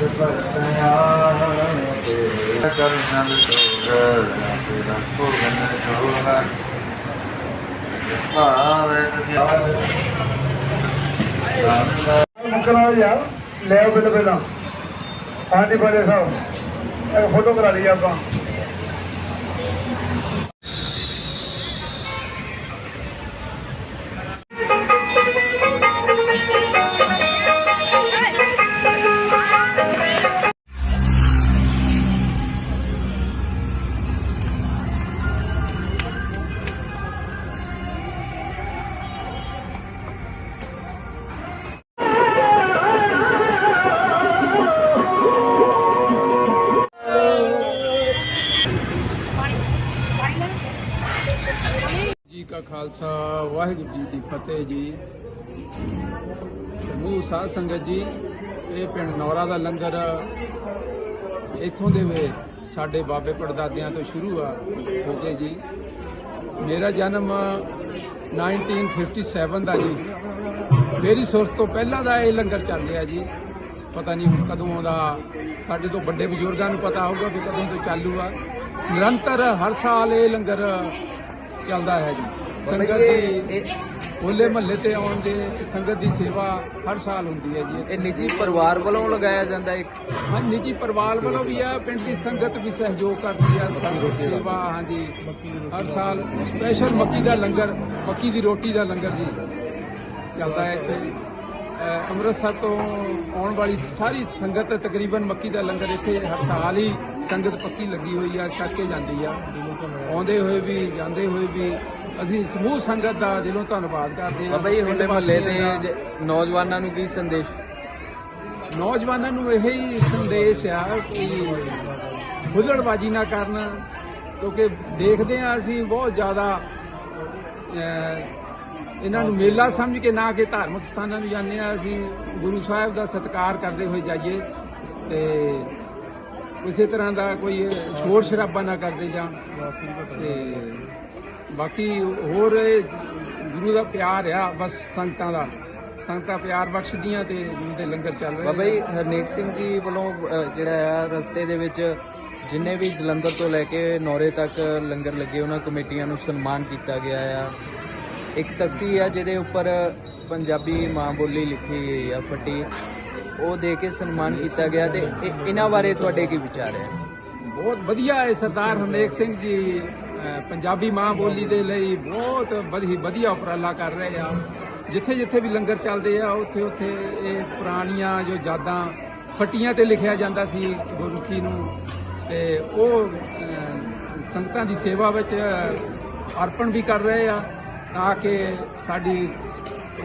ਜਗ ਪਰਤਿਆ ਤੇ ਕਰਨ ਜੋਗ ਤੇਰਾ ਭੋਗਨ ਜੋਗ ਮੁਕਰਾ ਜਾ ਲੈ ਆਓ ਬਿੱਲ ਪਹਿਲਾਂ। ਹਾਂਜੀ ਬੜੇ ਸਾਹਿਬ ਇੱਕ ਫੋਟੋ ਕਰਾ ਲਈ ਆਪਾਂ। ਕਾ ਖਾਲਸਾ, ਵਾਹਿਗੁਰੂ ਜੀ ਦੀ ਫਤਿਹ ਜੀ। ਸਮੂਹ ਸਾਧ ਸੰਗਤ ਜੀ, ਇਹ ਪਿੰਡ ਨੌਰਾ ਦਾ ਲੰਗਰ ਇੱਥੋਂ ਦੇ ਵੇ ਸਾਡੇ ਬਾਬੇ ਪੜਦਾਦਿਆਂ ਤੋਂ ਸ਼ੁਰੂ ਆ ਹੋ ਕੇ ਜੀ। ਮੇਰਾ ਜਨਮ 1957 ਦਾ ਜੀ। ਮੇਰੀ ਸੁਰਤ ਤੋਂ ਪਹਿਲਾਂ ਦਾ ਇਹ ਲੰਗਰ ਚੱਲ ਰਿਹਾ ਜੀ। ਪਤਾ ਨਹੀਂ ਹੁਣ ਕਦੋਂ ਆਉਂਦਾ। ਸਾਡੇ ਤੋਂ ਵੱਡੇ ਬਜ਼ੁਰਗਾਂ ਨੂੰ ਪਤਾ ਹੋਊਗਾ ਵੀ ਕਦੋਂ ਤੋਂ ਚਾਲੂ ਆ। ਨਿਰੰਤਰ ਹਰ ਸਾਲ ਇਹ ਲੰਗਰ ਚੱਲਦਾ ਹੈ ਜੀ। ਸੰਗਤ ਦੀ ਹੋਲੇ ਮਹੱਲੇ ਤੇ ਆਉਣ ਦੇ ਸੰਗਤ ਦੀ ਸੇਵਾ ਹਰ ਸਾਲ ਹੁੰਦੀ ਹੈ ਜੀ। ਇਹ ਨਿੱਜੀ ਪਰਿਵਾਰ ਵੱਲੋਂ ਲਗਾਇਆ ਜਾਂਦਾ ਇੱਕ? ਹਾਂ ਨਿੱਜੀ ਪਰਿਵਾਰ ਵੱਲੋਂ ਵੀ ਹੈ ਪਿੰਡ ਦੀ ਸੰਗਤ ਵੀ ਸਹਿਯੋਗ ਕਰਦੀ ਹੈ ਸੰਗਤ ਸੇਵਾ ਹਾਂਜੀ। ਹਰ ਸਾਲ ਸਪੈਸ਼ਲ ਮੱਕੀ ਦਾ ਲੰਗਰ ਮੱਕੀ ਦੀ ਰੋਟੀ ਦਾ ਲੰਗਰ ਜੀ ਚੱਲਦਾ ਹੈ ਇੱਥੇ। ਅੰਮ੍ਰਿਤਸਰ ਤੋਂ ਆਉਣ ਵਾਲੀ ਸਾਰੀ ਸੰਗਤ ਤਕਰੀਬਨ ਮੱਕੀ ਦਾ ਲੰਗਰ ਇੱਥੇ ਹਰ ਸਾਲ ਹੀ ਸੰਗਤ ਪੱਕੀ ਲੱਗੀ ਹੋਈ ਆ ਛੱਕ ਕੇ ਜਾਂਦੀ ਆ। ਆਉਂਦੇ ਹੋਏ ਵੀ ਜਾਂਦੇ ਹੋਏ ਵੀ ਅਸੀਂ ਸਮੂਹ ਸੰਗਤ ਦਾ ਦਿਲੋਂ ਧੰਨਵਾਦ ਕਰਦੇ ਹਾਂ। ਬਾਬਾ ਜੀ ਪਿੰਡ ਮਹੱਲੇ ਨੌਜਵਾਨਾਂ ਨੂੰ ਕੀ ਸੰਦੇਸ਼? ਨੌਜਵਾਨਾਂ ਨੂੰ ਇਹ ਹੀ ਸੰਦੇਸ਼ ਆ ਕਿ ਹੁੱਲੜਬਾਜੀ ਨਾ ਕਰਨ ਕਿਉਂਕਿ ਦੇਖਦੇ ਆ ਅਸੀਂ ਬਹੁਤ ਜ਼ਿਆਦਾ ਇਹਨਾਂ ਨੂੰ ਮੇਲਾ ਸਮਝ ਕੇ ਨਾ ਕਿ ਧਾਰਮਿਕ ਸਥਾਨਾਂ ਨੂੰ ਜਾਂਦੇ ਆ ਅਸੀਂ ਗੁਰੂ ਸਾਹਿਬ ਦਾ ਸਤਿਕਾਰ ਕਰਦੇ ਹੋਏ ਜਾਈਏ ਤੇ ਕਿਸੇ ਤਰ੍ਹਾਂ ਦਾ ਕੋਈ ਸ਼ੋਰ ਸ਼ਰਾਬਾ ਨਾ ਕਰਦੇ ਜਾਣ। ਤੇ ਬਾਕੀ ਹੋਰ ਗੁਰੂ ਦਾ ਪਿਆਰ ਆ ਬਸ ਸੰਗਤਾਂ ਦਾ। ਸੰਗਤਾਂ ਪਿਆਰ ਬਖਸ਼ਦੀਆਂ ਤੇ ਗੁਰੂ ਦੇ ਲੰਗਰ ਚੱਲ ਰਹੇ ਬਾਬਾ ਜੀ ਹਰਨੀਤ ਸਿੰਘ ਜੀ ਵੱਲੋਂ ਜਿਹੜਾ ਆ ਰਸਤੇ ਦੇ ਵਿੱਚ ਜਿੰਨੇ ਵੀ ਜਲੰਧਰ ਤੋਂ ਲੈ ਕੇ ਨੌਰੇ ਤੱਕ ਲੰਗਰ ਲੱਗੇ ਉਹਨਾਂ ਕਮੇਟੀਆਂ ਨੂੰ ਸਨਮਾਨ ਕੀਤਾ ਗਿਆ ਆ। ਇੱਕ ਤਖਤੀ ਆ ਜਿਹਦੇ ਉੱਪਰ ਪੰਜਾਬੀ ਮਾਂ ਬੋਲੀ ਲਿਖੀ ਗਈ ਆ ਫੱਟੀ। ਉਹ ਦੇ ਕੇ ਸਨਮਾਨ ਕੀਤਾ ਗਿਆ ਤੇ ਇਹ- ਇਹਨਾਂ ਬਾਰੇ ਤੁਹਾਡੇ ਕੀ ਵਿਚਾਰ ਹੈ? ਬਹੁਤ ਵਧੀਆ ਹੈ ਸਰਦਾਰ ਹਰਨੇਕ ਸਿੰਘ ਜੀ ਅਹ, ਪੰਜਾਬੀ ਮਾਂ ਬੋਲੀ ਦੇ ਲਈ ਬਹੁਤ ਵਧੀ ਵਧੀਆ ਉਪਰਾਲਾ ਕਰ ਰਹੇ ਆ। ਜਿੱਥੇ ਜਿੱਥੇ ਵੀ ਲੰਗਰ ਚੱਲਦੇ ਆ ਉੱਥੇ ਉੱਥੇ ਇਹ ਪੁਰਾਣੀਆਂ ਜੋ ਯਾਦਾਂ ਫੱਟੀਆਂ ਤੇ ਲਿਖਿਆ ਜਾਂਦਾ ਸੀ ਗੁਰਮੁਖੀ ਨੂੰ। ਤੇ ਉਹ ਅਹ, ਸੰਗਤਾਂ ਦੀ ਸੇਵਾ ਵਿੱਚ ਅਰਪਣ ਵੀ ਕਰ ਰਹੇ ਆ ਤਾਂ ਕਿ ਸਾਡੀ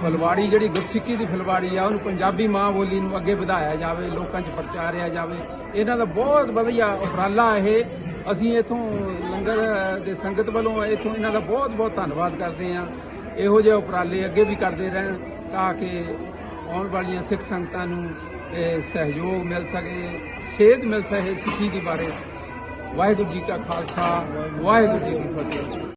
ਫਲਵਾੜੀ ਜਿਹੜੀ ਗੁਰਸਿੱਖੀ ਦੀ ਫਲਵਾੜੀ ਆ, ਉਹਨੂੰ ਪੰਜਾਬੀ ਮਾਂ ਬੋਲੀ ਨੂੰ ਅੱਗੇ ਵਧਾਇਆ ਜਾਵੇ, ਲੋਕਾਂ 'ਚ ਪ੍ਰਚਾਰਿਆ ਜਾਵੇ। ਇਹਨਾਂ ਦਾ ਬਹੁਤ ਵਧੀਆ ਉਪਰਾਲਾ ਇਹ। ਅਸੀਂ ਇਥੋਂ ਲੰਗਰ ਦੇ ਸੰਗਤ ਵੱਲੋਂ ਇਥੋਂ ਇਹਨਾਂ ਦਾ ਬਹੁਤ ਬਹੁਤ ਧੰਨਵਾਦ ਕਰਦੇ ਹਾਂ। ਇਹੋ ਜਿਹੇ ਉਪਰਾਲੇ ਅੱਗੇ ਵੀ ਕਰਦੇ ਰਹਿਣ ਤਾਂ ਕਿ ਆਉਣ ਵਾਲੀਆਂ ਸਿੱਖ ਸੰਗਤਾਂ ਨੂੰ ਸਹਿਯੋਗ ਮਿਲ ਸਕੇ, ਸੇਧ ਮਿਲ ਸਕੇ ਸਿੱਖੀ ਦੇ ਬਾਰੇ। ਵਾਹਿਗੁਰੂ ਜੀ ਕਾ ਖਾਲਸਾ, ਵਾਹਿਗੁਰੂ ਜੀ ਕੀ ਫਤਿਹ।